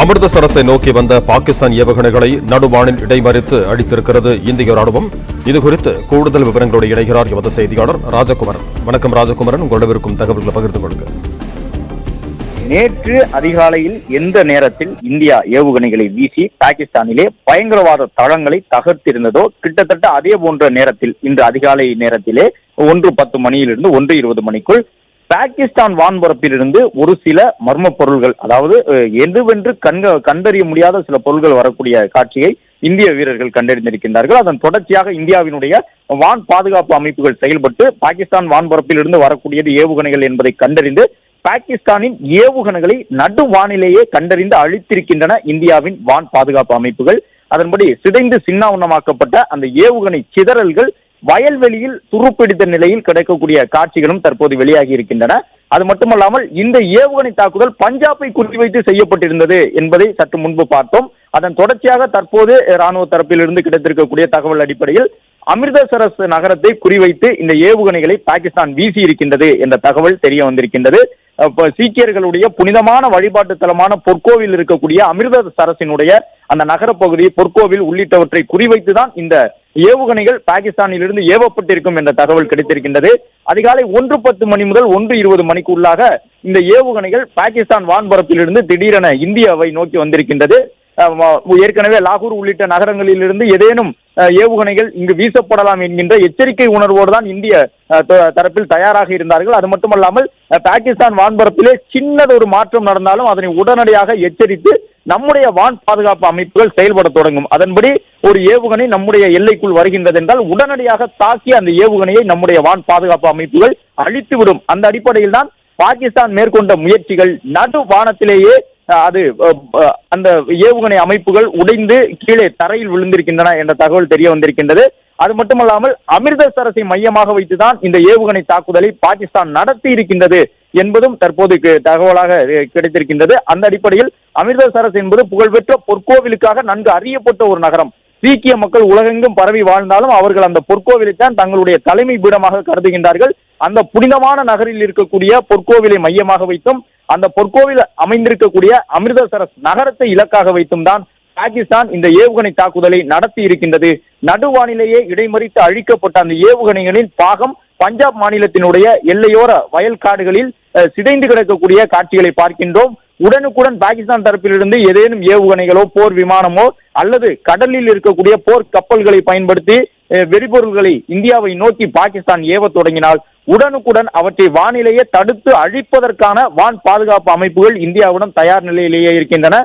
அமிர்தசரஸை நோக்கி வந்த பாகிஸ்தான் ஏவுகணைகளை நடுவானில் இடைமறித்து அடித்திருக்கிறது இந்திய ராணுவம். இதுகுறித்து கூடுதல் விவரங்களோடு இணைகிறார் எமது செய்தியாளர் ராஜகுமரன். வணக்கம் ராஜகுமரன். உங்களிடம் இருக்கும் தகவல்களை பகிர்ந்து கொள்ளுங்க நேற்று அதிகாலையில் எந்த நேரத்தில் இந்தியா ஏவுகணைகளை வீசி பாகிஸ்தானிலே பயங்கரவாத தளங்களை தகர்த்திருந்ததோ கிட்டத்தட்ட அதே போன்ற நேரத்தில் இன்று அதிகாலை நேரத்திலே ஒன்று பத்து மணியிலிருந்து ஒன்று இருபது மணிக்குள் பாகிஸ்தான் வான்பரப்பிலிருந்து ஒரு சில மர்ம பொருள்கள் அதாவது எதுவென்று கண்க கண்டறிய முடியாத சில பொருள்கள் வரக்கூடிய காட்சியை இந்திய வீரர்கள் கண்டறிந்திருக்கின்றார்கள். அதன் தொடர்ச்சியாக இந்தியாவினுடைய வான் பாதுகாப்பு அமைப்புகள் செயல்பட்டு பாகிஸ்தான் வான்பரப்பிலிருந்து வரக்கூடியது ஏவுகணைகள் என்பதை கண்டறிந்து பாகிஸ்தானின் ஏவுகணைகளை நடு வானிலேயே கண்டறிந்து அழித்திருக்கின்றன இந்தியாவின் வான் பாதுகாப்பு அமைப்புகள். அதன்படி சிதைந்து சின்னாவுண்ணமாக்கப்பட்ட அந்த ஏவுகணை சிதறல்கள் வயல்வெளியில் துருப்பிடித்த நிலையில் கிடைக்கக்கூடிய காட்சிகளும் தற்போது வெளியாகி இருக்கின்றன. அது மட்டுமல்லாமல் இந்த ஏவுகணை தாக்குதல் பஞ்சாபை குறிவைத்து செய்யப்பட்டிருந்தது என்பதை சற்று முன்பு பார்த்தோம். அதன் தொடர்ச்சியாக தற்போது ராணுவ தரப்பிலிருந்து கிடைத்திருக்கக்கூடிய தகவல் அடிப்படையில் அமிர்தசரஸ் நகரத்தை குறிவைத்து இந்த ஏவுகணைகளை பாகிஸ்தான் வீசி இருக்கின்றது என்ற தகவல் தெரிய வந்திருக்கின்றது. சீக்கியர்களுடைய புனிதமான வழிபாட்டு தலமான பொற்கோவில் இருக்கக்கூடிய அமிர்தசரசினுடைய அந்த நகரப்பகுதி பொற்கோவில் உள்ளிட்டவற்றை குறிவைத்து தான் இந்த ஏவுகணைகள் பாகிஸ்தானிலிருந்து ஏவப்பட்டிருக்கும் என்ற தகவல் கிடைத்திருக்கின்றது. அதிகாலை ஒன்று பத்து மணி முதல் ஒன்று இருபது மணிக்கு உள்ளாக இந்த ஏவுகணைகள் பாகிஸ்தான் வான்பரப்பிலிருந்து திடீரென இந்தியாவை நோக்கி வந்திருக்கின்றது. ஏற்கனவே லாகூர் உள்ளிட்ட நகரங்களிலிருந்து ஏதேனும் ஏவுகணைகள் இங்கு வீசப்படலாம் என்கின்ற எச்சரிக்கை உணர்வோடு தான் இந்திய த- தரப்பில் தயாராக இருந்தார்கள். அது மட்டுமல்லாமல் பாகிஸ்தான் வான்பரப்பிலே சின்னதொரு மாற்றம் நடந்தாலும் அதனை உடனடியாக எச்சரித்து நம்முடைய வான் பாதுகாப்பு அமைப்புகள் செயல்பட தொடங்கும். அதன்படி ஒரு ஏவுகணை நம்முடைய எல்லைக்குள் வருகின்றது என்றால் உடனடியாக தாக்கி அந்த ஏவுகணையை நம்முடைய வான் பாதுகாப்பு அமைப்புகள் அழித்துவிடும். அந்த அடிப்படையில் தான் பாகிஸ்தான் மேற்கொண்ட முயற்சிகள் நடு வானத்திலேயே அது அந்த ஏவுகணை அமைப்புகள் உடைந்து கீழே தரையில் விழுந்திருக்கின்றன என்ற தகவல் தெரிய வந்திருக்கின்றது. அது மட்டுமல்லாமல் அமிர்தசரஸை மையமாக வைத்துதான் இந்த ஏவுகணை தாக்குதலை பாகிஸ்தான் நடத்தி இருக்கின்றது என்பதும் தற்போது தகவலாக கிடைத்திருக்கின்றது. அந்த அடிப்படையில் அமிர்தசரஸ் என்பது புகழ்பெற்ற பொற்கோவிலுக்காக நன்கு அறியப்பட்ட ஒரு நகரம். சீக்கிய மக்கள் உலகெங்கும் பரவி வாழ்ந்தாலும் அவர்கள் அந்த பொற்கோவிலை தான் தங்களுடைய தலைமை பீடமாக கருதுகின்றார்கள். அந்த புனிதமான நகரில் இருக்கக்கூடிய பொற்கோவிலை மையமாக வைத்தும் அந்த பொற்கோவில் அமைந்திருக்கக்கூடிய அமிர்தசரஸ் நகரத்தை இலக்காக வைத்தும் தான் பாகிஸ்தான் இந்த ஏவுகணை தாக்குதலை நடத்தி இருக்கின்றது. நடுவானிலேயே இடைமறித்து அழிக்கப்பட்ட அந்த ஏவுகணைகளின் பாகம் பஞ்சாப் மாநிலத்தினுடைய எல்லையோர வயல்காடுகளில் அஹ், சிதைந்து கிடக்கக்கூடிய காட்சிகளை பார்க்கின்றோம். உடனுக்குடன் பாகிஸ்தான் தரப்பிலிருந்து ஏதேனும் ஏவுகணைகளோ போர் விமானமோ அல்லது கடலில் இருக்கக்கூடிய போர் கப்பல்களை பயன்படுத்தி வெடிபொருள்களை இந்தியாவை நோக்கி பாகிஸ்தான் ஏவத் தொடங்கினால் உடனுக்குடன் அவற்றை வானிலையே தடுத்து அழிப்பதற்கான வான் பாதுகாப்பு அமைப்புகள் இந்தியாவுடன் தயார் நிலையிலேயே இருக்கின்றன.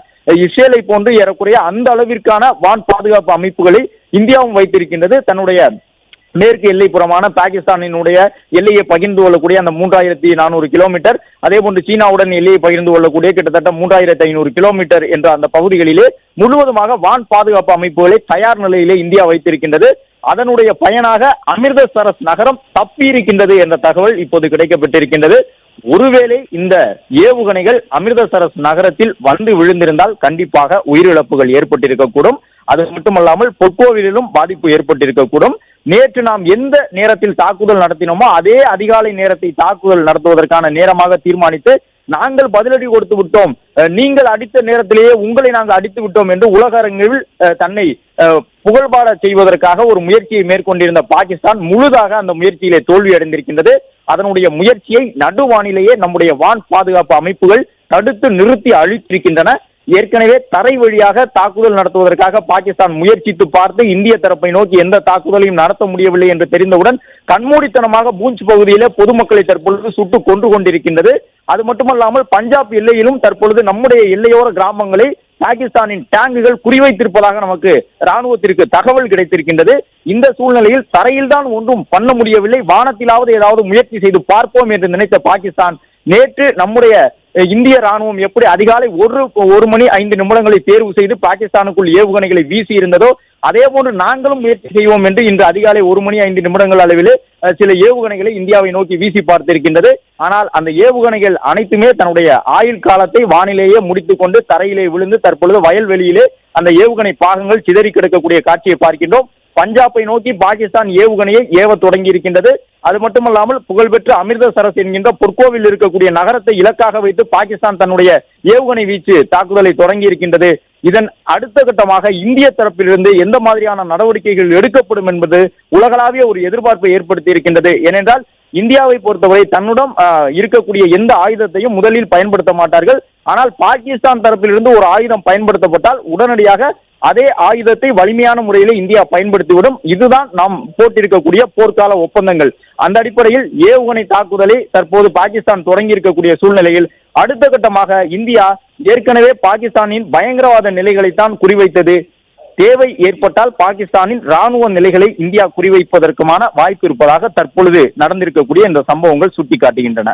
இஸ்ரேலை போன்று ஏறக்குறைய அந்த அளவிற்கான வான் பாதுகாப்பு அமைப்புகளை இந்தியாவும் வைத்திருக்கின்றது. தன்னுடைய மேற்கு எல்லைப்புறமான பாகிஸ்தானினுடைய எல்லையை பகிர்ந்து கொள்ளக்கூடிய அந்த மூன்றாயிரத்தி நானூறு கிலோமீட்டர் அதே போன்று சீனாவுடன் எல்லையை பகிர்ந்து கொள்ளக்கூடிய கிட்டத்தட்ட மூன்றாயிரத்தி ஐநூறு கிலோமீட்டர் என்ற அந்த பகுதிகளிலே முழுவதுமாக வான் பாதுகாப்பு அமைப்புகளை தயார் நிலையிலே இந்தியா வைத்திருக்கின்றது. அதனுடைய பயனாக அமிர்தசரஸ் நகரம் தப்பியிருக்கின்றது என்ற தகவல் இப்போது கிடைக்கப்பட்டிருக்கின்றது. ஒருவேளை இந்த ஏவுகணைகள் அமிர்தசரஸ் நகரத்தில் வந்து விழுந்திருந்தால் கண்டிப்பாக உயிரிழப்புகள் ஏற்பட்டிருக்கக்கூடும். அது மட்டுமல்லாமல் பொற்கோவிலும் பாதிப்பு ஏற்பட்டிருக்கக்கூடும். நேற்று நாம் எந்த நேரத்தில் தாக்குதல் நடத்தினோமோ அதே அதிகாலை நேரத்தை தாக்குதல் நடத்துவதற்கான நேரமாக தீர்மானித்து நாங்கள் பதிலடி கொடுத்து விட்டோம். நீங்கள் அடித்த நேரத்திலேயே உங்களை நாங்கள் அடித்து விட்டோம் என்று உலக அரங்கில் அஹ், தன்னை அஹ், புகழ்பாட செய்வதற்காக ஒரு முயற்சியை மேற்கொண்டிருந்த பாகிஸ்தான் முழுதாக அந்த முயற்சியிலே தோல்வி அடைந்திருக்கின்றது அதனுடைய முயற்சியை நடுவானிலேயே நம்முடைய வான் பாதுகாப்பு அமைப்புகள் தடுத்து நிறுத்தி அழித்திருக்கின்றன. ஏற்கனவே தரை வழியாக தாக்குதல் நடத்துவதற்காக பாகிஸ்தான் முயற்சித்து பார்த்து இந்திய தரப்பை நோக்கி எந்த தாக்குதலையும் நடத்த முடியவில்லை என்று தெரிந்தவுடன் கண்மூடித்தனமாக பூஞ்ச் பகுதியிலே பொதுமக்களை தற்பொழுது சுட்டு கொன்று கொண்டிருக்கின்றது. அது மட்டுமல்லாமல் பஞ்சாப் எல்லையிலும் தற்பொழுது நம்முடைய எல்லையோர கிராமங்களை பாகிஸ்தானின் டேங்குகள் குறிவைத்திருப்பதாக நமக்கு ராணுவத்திற்கு தகவல் கிடைத்திருக்கின்றது. இந்த சூழ்நிலையில் தரையில்தான் ஒன்றும் பண்ண முடியவில்லை. வானத்திலாவது ஏதாவது முயற்சி செய்து பார்ப்போம் என்று நினைத்த பாகிஸ்தான் நேற்று நம்முடைய இந்திய ராணுவம் எப்படி அதிகாலை ஒரு ஒரு மணி ஐந்து நிமிடங்களை தேர்வு செய்து பாகிஸ்தானுக்குள் ஏவுகணைகளை வீசி இருந்ததோ அதே போன்று நாங்களும் முயற்சி செய்வோம் என்று இன்று அதிகாலை ஒரு மணி ஐந்து நிமிடங்கள் அளவில் சில ஏவுகணைகளை இந்தியாவை நோக்கி வீசி பார்த்திருக்கின்றது. ஆனால் அந்த ஏவுகணைகள் அனைத்துமே தன்னுடைய ஆயுள் காலத்தை வானிலேயே முடித்துக்கொண்டு தரையிலே விழுந்து தற்பொழுது வயல்வெளியிலே அந்த ஏவுகணை பாகங்கள் சிதறி கிடக்கக்கூடிய காட்சியை பார்க்கின்றோம். பஞ்சாபை நோக்கி பாகிஸ்தான் ஏவுகணையை ஏவ தொடங்கி இருக்கின்றது அது மட்டுமல்லாமல் புகழ்பெற்ற அமிர்தசரஸ் என்கின்ற பொற்கோவில் இருக்கக்கூடிய நகரத்தை இலக்காக வைத்து பாகிஸ்தான் தன்னுடைய ஏவுகணை வீச்சு தாக்குதலை தொடங்கி இருக்கின்றது இதன் அடுத்த கட்டமாக இந்திய தரப்பிலிருந்து எந்த மாதிரியான நடவடிக்கைகள் எடுக்கப்படும் என்பது உலகளாவிய ஒரு எதிர்பார்ப்பை ஏற்படுத்தி இருக்கின்றது ஏனென்றால் இந்தியாவை பொறுத்தவரை தன்னுடன் இருக்கக்கூடிய எந்த ஆயுதத்தையும் முதலில் பயன்படுத்த மாட்டார்கள். ஆனால் பாகிஸ்தான் தரப்பிலிருந்து ஒரு ஆயுதம் பயன்படுத்தப்பட்டால் உடனடியாக அதே ஆயுதத்தை வலிமையான முறையில் இந்தியா பயன்படுத்திவிடும். இதுதான் நாம் போட்டிருக்கக்கூடிய போர்க்கால ஒப்பந்தங்கள். அந்த அடிப்படையில் ஏவுகணை தாக்குதலை தற்போது பாகிஸ்தான் தொடங்கி இருக்கக்கூடிய சூழ்நிலையில் அடுத்த கட்டமாக இந்தியா ஏற்கனவே பாகிஸ்தானின் பயங்கரவாத நிலைகளைத்தான் குறிவைத்தது. தேவை ஏற்பட்டால் பாகிஸ்தானின் ராணுவ நிலைகளை இந்தியா குறிவைப்பதற்குமான வாய்ப்பு இருப்பதாக தற்பொழுது நடந்திருக்கக்கூடிய இந்த சம்பவங்கள் சுட்டிக்காட்டுகின்றன.